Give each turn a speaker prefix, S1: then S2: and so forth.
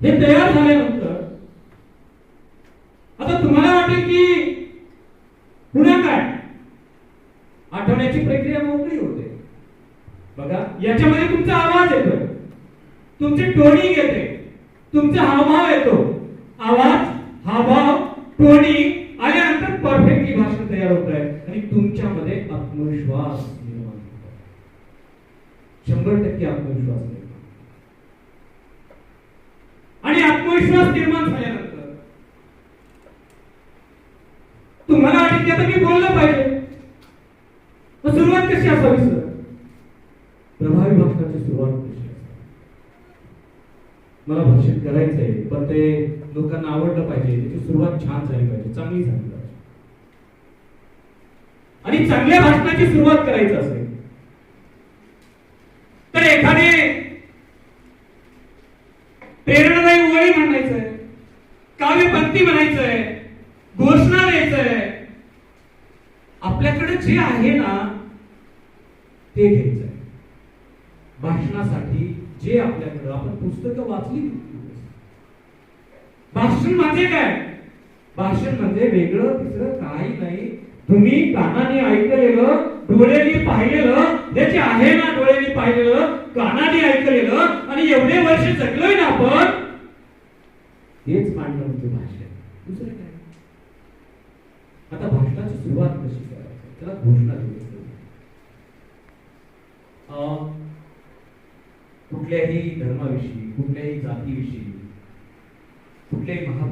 S1: हे तयार झाल्यानंतर आता तुम्हाला वाटेल की पुन्हा काय? आठवण्याची प्रक्रिया मोकळी होते. बघा याच्यामध्ये तुमचा आवाज येतो. तुमची टोणी येते. तुमचा हावभाव येतो. आवाज हावभाव टोणी आल्यानंतर परफेक्टली भाषण तयार होत आहे. आणि तुमच्यामध्ये आत्मविश्वास निर्माण होतो शंभर टक्के आत्मविश्वास निर्माण आणि आत्मविश्वास निर्माण झाल्यानंतर. तुम्हाला वाटेल की आता मी बोललं पाहिजे. मग सुरुवात कशी असावी सर? प्रभावी भाषणाची सुरुवात कशी असावी? मला भाषण करायचंय पण ते लोकांना आवडलं पाहिजे. त्याची सुरुवात छान झाली पाहिजे चांगली झाली पाहिजे. आणि चांगल्या भाषणाची सुरुवात करायची असेल. घोषणा द्यायचंय. आपल्याकडे जे आहे ना ते घ्यायचंय. भाषणासाठी जे आपल्याकडं आपण पुस्तकं वाचली भाषण म्हणजे काय? भाषण म्हणजे वेगळं तिसरं काही नाही. तुम्ही कानाने ऐकलेलं डोळ्यांनी पाहिलेलं ज्याचे आहे ना डोळ्यांनी पाहिलेलं कानाने ऐकलेलं आणि एवढे वर्ष जगलोय ना आपण हेच मांडलं म्हणजे भाषण. दुसरं काय आता भाषणाची सुरुवात कशी करायची त्याला घोषणा दिली अं, कुठल्याही धर्माविषयी कुठल्याही जातीविषयी कुठल्याही महा